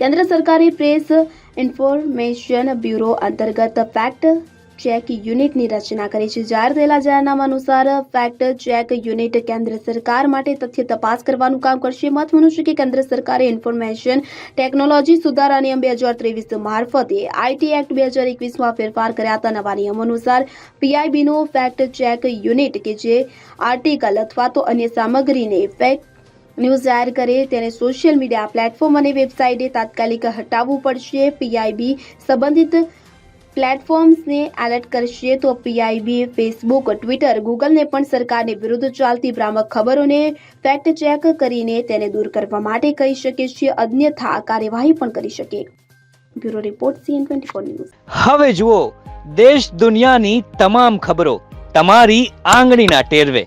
કેન્દ્ર સરકારે press information bureau અંતર્ગત ફેક્ટ ચેક યુનિટની રચના કરી છે. જાહેર થયેલા જાહેરનામા અનુસાર ફેક્ટ ચેક યુનિટ કેન્દ્ર સરકાર માટે તથ્ય તપાસ કરવાનું કામ કરશે. મહત્વનું છે કે કેન્દ્ર સરકારે ઇન્ફોર્મેશન ટેકનોલોજી સુધારા નિયમ બે હજાર ત્રેવીસ મારફતે આઈટી એક્ટ બે હજાર એકવીસમાં ફેરફાર કર્યા હતા. નવા નિયમ અનુસાર પીઆઈબીનો ફેક્ટ ચેક યુનિટ કે જે આર્ટિકલ અથવા તો અન્ય સામગ્રીને ફેક્ટ ન્યૂઝ જાહેર કરે તેને સોશિયલ મીડિયા પ્લેટફોર્મ અને વેબસાઇટે તાત્કાલિક હટાવવું પડશે. પીઆઈબી સંબંધિત પ્લેટફોર્મ્સને એલર્ટ કરશે તો પીઆઈબી, ફેસબુક, ટ્વિટર, ગૂગલને પણ સરકારની વિરુદ્ધ ચાલતી ભ્રામક ખબરોને ફેક્ટ ચેક કરીને તેને દૂર કરવા માટે કહી શકે છે. અન્યથા કાર્યવાહી પણ કરી શકે. Bureau report CN twenty news. હવે જુઓ, દેશ દુનિયાની તમામ ખબરો તમારી આંગળીના ટેરવે.